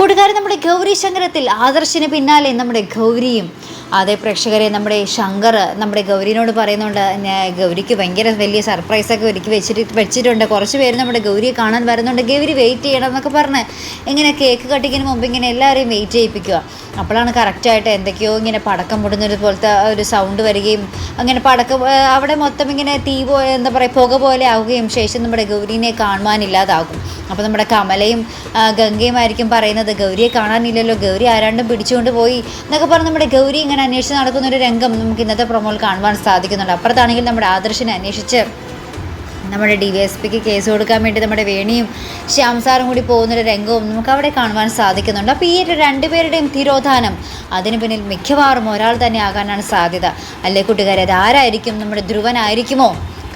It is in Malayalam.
നമ്മുടെ ഗൗരി ശങ്കരത്തിൽ ആദർശിന് പിന്നാലെ നമ്മുടെ ഗൗരിയും. അതേ പ്രേക്ഷകരെ നമ്മുടെ ശങ്കർ നമ്മുടെ ഗൗരിനോട് പറയുന്നുണ്ട് ഗൗരിക്ക് ഭയങ്കര വലിയ സർപ്രൈസൊക്കെ ഒരുക്കി വെച്ചിട്ട് വെച്ചിട്ടുണ്ട്. കുറച്ച് പേര് നമ്മുടെ ഗൗരിയെ കാണാൻ വരുന്നുണ്ട്. ഗൗരി വെയിറ്റ് ചെയ്യണം എന്നൊക്കെ പറഞ്ഞ് ഇങ്ങനെ കേക്ക് കട്ടിങ്ങിന് മുമ്പ് ഇങ്ങനെ എല്ലാവരെയും വെയിറ്റ് ചെയ്യിപ്പിക്കുക. അപ്പോഴാണ് കറക്റ്റായിട്ട് എന്തൊക്കെയോ ഇങ്ങനെ പടക്കം പൊടുന്നത് പോലത്തെ ഒരു സൗണ്ട് വരികയും അങ്ങനെ പടക്കം അവിടെ മൊത്തം ഇങ്ങനെ തീ പോ എന്താ പറയുക പുക പോലെ ആവുകയും ശേഷം നമ്മുടെ ഗൗരീനെ കാണുവാനില്ലാതാകും. അപ്പോൾ നമ്മുടെ കമലയും ഗംഗയും ഗംഗയുമായിരിക്കും പറയുന്നത് ഗൗരിയെ കാണാനില്ലല്ലോ ഗൗരി ആരാണ്ടും പിടിച്ചുകൊണ്ട് പോയി എന്നൊക്കെ പറഞ്ഞ് നമ്മുടെ ഗൗരി ഇങ്ങനെ അന്വേഷിച്ച് നടക്കുന്ന ഒരു രംഗം നമുക്ക് ഇന്നത്തെ പ്രൊമോൽ കാണുവാൻ സാധിക്കുന്നുണ്ട്. അപ്പുറത്താണെങ്കിൽ നമ്മുടെ ആദർശിനെ അന്വേഷിച്ച് നമ്മുടെ D V S pick case കൊടുക്കാൻ വേണ്ടി നമ്മുടെ വേണിയും ശ്യാം സാറും കൂടി പോകുന്നൊരു രംഗവും നമുക്ക് അവിടെ കാണുവാൻ സാധിക്കുന്നുണ്ട്. അപ്പോൾ ഈ ഒരു രണ്ടുപേരുടെയും തിരോധാനം അതിന് പിന്നിൽ മിക്കവാറും ഒരാൾ തന്നെ ആകാനാണ് സാധ്യത. അല്ലേ കൂട്ടുകാരെ? അത് ആരായിരിക്കും? നമ്മുടെ ധ്രുവനായിരിക്കുമോ